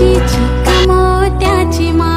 तुळशीची कमो त्याची मा